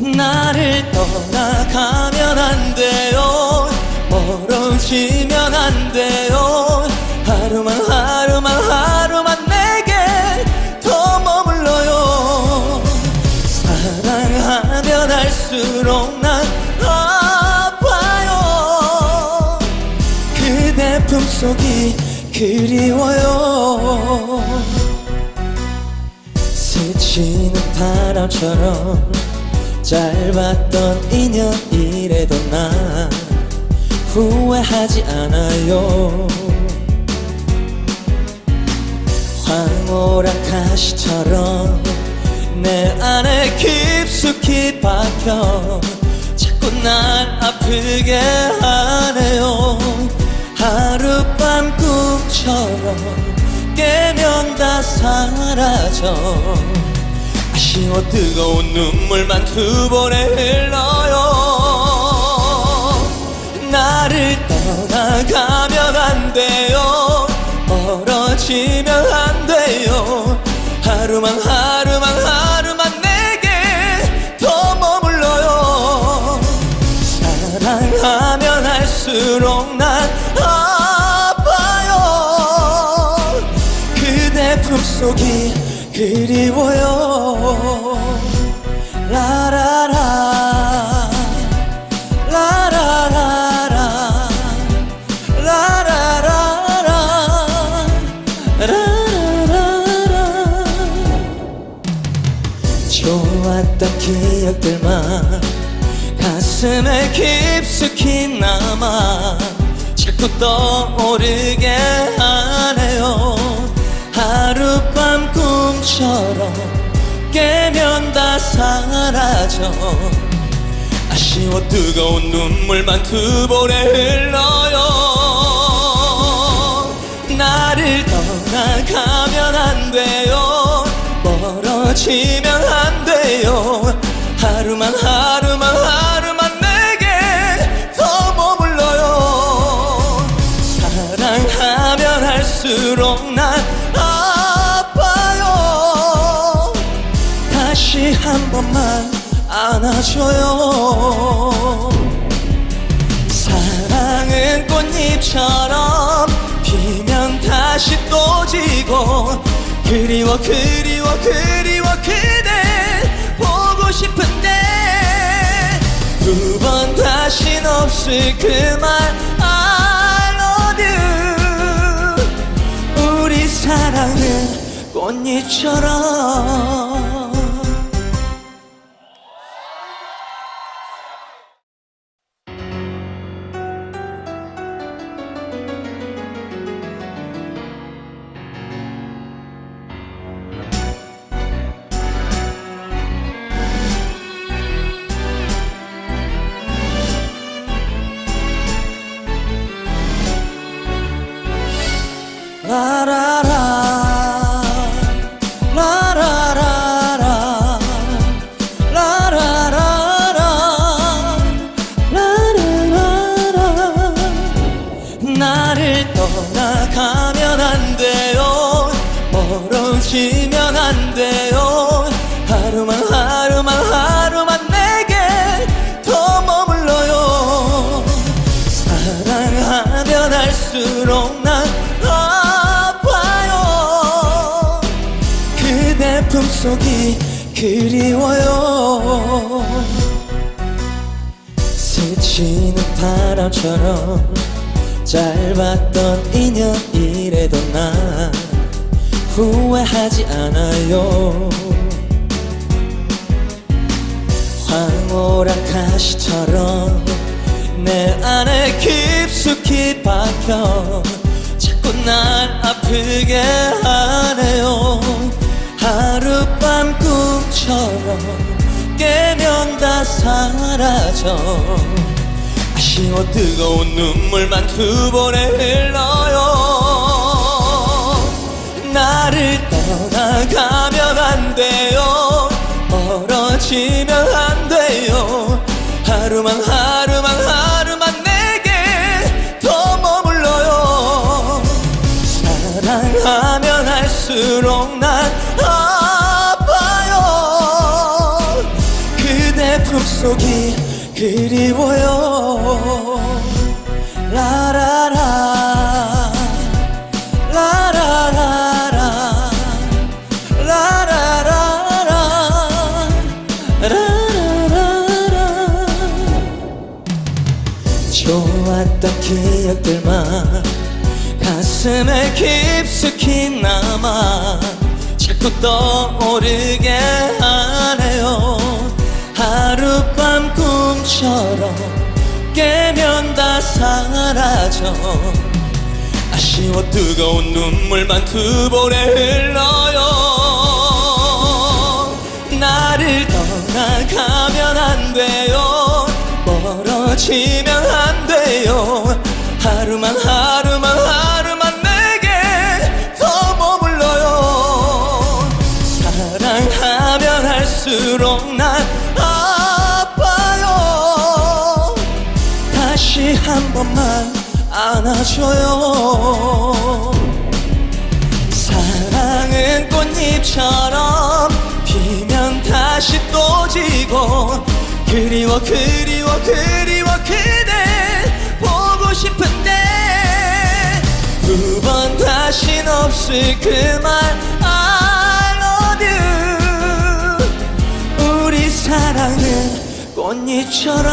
나를 떠나가면 안 돼요. 할수록 품속이 그리워요. 스치는 바람처럼 짧았던 인연 이래도 난 후회하지 않아요. 황홀한 가시처럼 내 안에 깊숙이 박혀 자꾸 날 아프게 하네요 꿈처럼 깨면 다 사라져. 아쉬워 뜨거운 눈물만 두 번에 흘러요. 나를 떠나가면 안 돼요. 멀어지면 안 돼요. 하루만 하루 품속이 그리워요. 라라라 라라라라 라라라라 라라라라. 좋았던 기억들만 가슴에 깊숙이 남아 자꾸 떠오르게 꿈처럼 깨면 다 사라져. 아쉬워 뜨거운 눈물만 두 번에 흘러요. 나를 떠나가면 안 돼요. 멀어지면 안 돼요. 하루만 하루만 하루만 내게 더 머물러요. 사랑하면 할수록 난 한 번만 안아줘요. 사랑은 꽃잎처럼 피면 다시 또 지고 그리워 그리워 그리워 그대 보고 싶은데 두 번 다신 없을 그말 I love you 우리 사랑은 꽃잎처럼 품속이 그리워요. 스치는 바람처럼 짧았던 인연 이래도 난 후회하지 않아요. 황홀한 가시처럼 내 안에 깊숙이 박혀 자꾸 날 아프게 하네요 하룻밤 꿈처럼 깨면 다 사라져. 아쉬워 뜨거운 눈물만 두 번에 흘러요. 나를 떠나가면 안 돼요. 멀어지면 아파요. 그대 품속이 그리워요. 라라라 기억들만 가슴에 깊숙이 남아. 자꾸 떠오르게 하네요. 하룻밤 꿈처럼 깨면 다 사라져. 아쉬워 뜨거운 눈물만 두 볼에 흘러요. 나를 떠나가면 안 돼요. 멀어지면 안 돼요 안아줘요. 사랑은 꽃잎처럼 피면 다시 또 지고 그리워 그리워 그리워 그대 보고 싶은데 두 번 다신 없을 그말 I love you 우리 사랑은 꽃잎처럼